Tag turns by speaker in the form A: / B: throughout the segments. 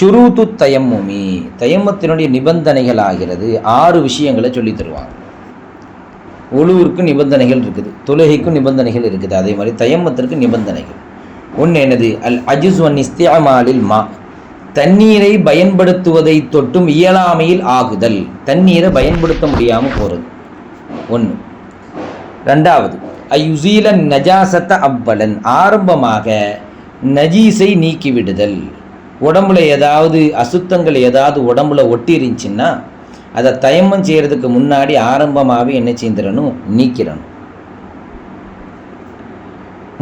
A: ஷுரூத்து தயம்முமி. தயமத்தினுடைய நிபந்தனைகள் ஆகிறது ஆறு விஷயங்களை சொல்லி தருவாங்க ஒழுவிற்கு நிபந்தனைகள் இருக்குது. தொழுகைக்கும் நிபந்தனைகள் இருக்குது. அதே மாதிரி தயம்மத்திற்கு நிபந்தனைகள். ஒன்று என்னது? அல் அஜிஸ் ஒன் இஸ்தியாமாலில் மா. தண்ணீரை பயன்படுத்துவதை தொட்டும் இயலாமையில் ஆகுதல். தண்ணீரை பயன்படுத்த முடியாமல் போகிறது ஒன்று ரெண்டாவது. அயுசீல நஜாசத்த அவ்வளன் ஆரம்பமாக நஜீஸை நீக்கிவிடுதல். உடம்புல ஏதாவது அசுத்தங்கள் ஏதாவது உடம்புல ஒட்டி இருந்துச்சுன்னா அதை தயமம் செய்கிறதுக்கு முன்னாடி ஆரம்பமாகவே என்ன செய்திடணும்? நீக்கிறணும்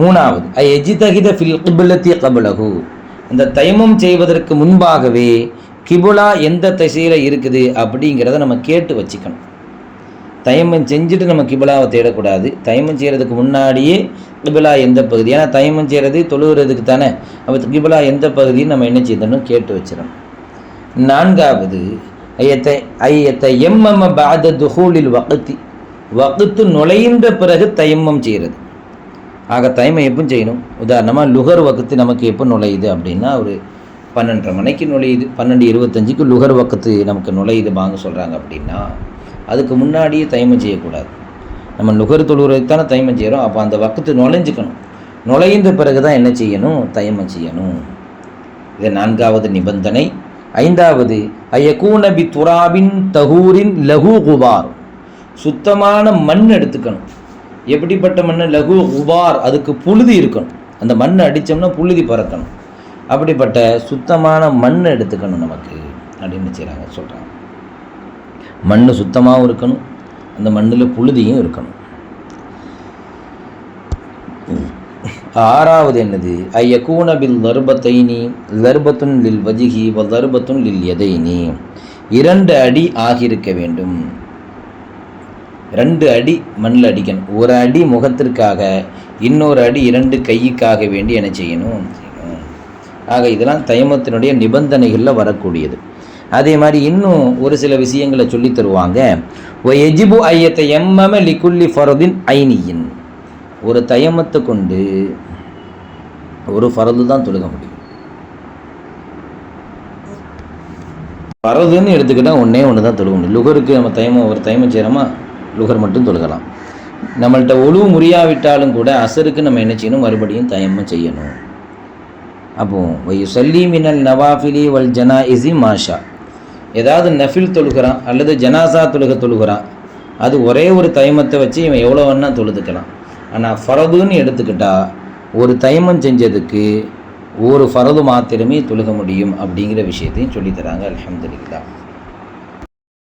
A: மூணாவது ஐ எஜிதகித ஃபில் கிபிலத்தி கபுலகு அந்த தயமம் செய்வதற்கு முன்பாகவே கிபுலா எந்த திசையில் இருக்குது அப்படிங்கிறத நம்ம கேட்டு வச்சுக்கணும். தயமம் செஞ்சுட்டு நம்ம கிபிலாவை தேடக்கூடாது. தயமம் செய்கிறதுக்கு முன்னாடியே கிபிலா எந்த பகுதி? ஏன்னா தயமம் செய்கிறது தொழுகிறதுக்கு தானே. அப்போ கிபிலா எந்த பகுதின்னு நம்ம என்ன செய்யணும் கேட்டு வச்சிடணும். நான்காவது ஐயத்தை ஐயத்தை எம்மம்ம பாத துஹூலில் வகுத்தி. வகுத்து நுழைகின்ற பிறகு தயமம் செய்கிறது ஆக தயமை எப்போ செய்யணும்? உதாரணமாக லுகர் வகுத்து நமக்கு எப்போ நுழையுது அப்படின்னா ஒரு பன்னெண்டரை மணிக்கு நுழையுது. பன்னெண்டு இருபத்தஞ்சுக்கு லுகர் வக்கத்து நமக்கு நுழையுது வாங்க சொல்கிறாங்க அப்படின்னா அதுக்கு முன்னாடியே தயமம் செய்யக்கூடாது. நம்ம நுகர் தொழுகிறதுக்கு தானே தயமம் செய்கிறோம் அப்போ அந்த வக்கத்து நுழைஞ்சிக்கணும். நுழைந்த பிறகு தான் என்ன செய்யணும்? தயமம் செய்யணும். இது நான்காவது நிபந்தனை. ஐந்தாவது ஐயக்கூனபி துராபின் தகூரின் லகு குபார். சுத்தமான மண் எடுத்துக்கணும். எப்படிப்பட்ட மண் லகு குபார். அதுக்கு புழுதி இருக்கணும். அந்த மண் அடித்தோம்னா புழுதி பறக்கணும். அப்படிப்பட்ட சுத்தமான மண் எடுத்துக்கணும் நமக்கு. அப்படின்னு செய்கிறாங்க சொல்கிறாங்க மண் சுத்தமாகவும் இருக்கணும். அந்த மண்ணில் புழுதியும் இருக்கணும். ஆறாவது என்னது? ஐயக்கூன பில் லர்பத்தைனி லர்பத்துன் லில் வஜிகி வ லர்பத்துன் லில் எதைனி இரண்டு அடி ஆகியிருக்க வேண்டும். ரெண்டு அடி மண்ணில் அடிக்கணும். ஒரு அடி முகத்திற்காக இன்னொரு அடி இரண்டு கையுக்காக வேண்டி என்ன செய்யணும்? செய்யணும் ஆக இதெல்லாம் தயமத்தினுடைய நிபந்தனைகளில் வரக்கூடியது. அதே மாதிரி இன்னும் ஒரு சில விஷயங்களை சொல்லி தருவாங்க. ஒ எஜிபு ஐயத்தை எம்மம லிக்குல்லி ஃபரதின் ஐனியின். ஒரு தயமத்தை கொண்டு ஒரு ஃபரது தான் தொழுக முடியும். ஃபரதுன்னு எடுத்துக்கிட்டால் ஒன்றே ஒன்று தான் தொழுக முடியும். லுகருக்கு நம்ம தயமம் ஒரு தயமம் செய்கிறோமா லுகர் மட்டும் தொழுகலாம். நம்மள்ட்ட ஒழுவு முறியாவிட்டாலும் கூட அசருக்கு நம்ம என்ன செய்யணும்? மறுபடியும் தயமம் செய்யணும். அப்போது வயு சல்லி மினல் நவாஃபிலி வல் ஜனா இசி மாஷா. ஏதாவது நஃபில் தொழுகிறான் அல்லது ஜனாசா தொழுக தொழுகிறான் அது ஒரே ஒரு தைமத்தை வச்சு இவன் எவ்வளோ வேணால் தொழுதுக்கலாம். ஆனால் ஃபரதுன்னு எடுத்துக்கிட்டா ஒரு தைமம் செஞ்சதுக்கு ஒரு ஃபரது மாத்திரமே தொழுக முடியும் அப்படிங்கிற விஷயத்தையும் சொல்லித்தராங்க அலமதுல்லா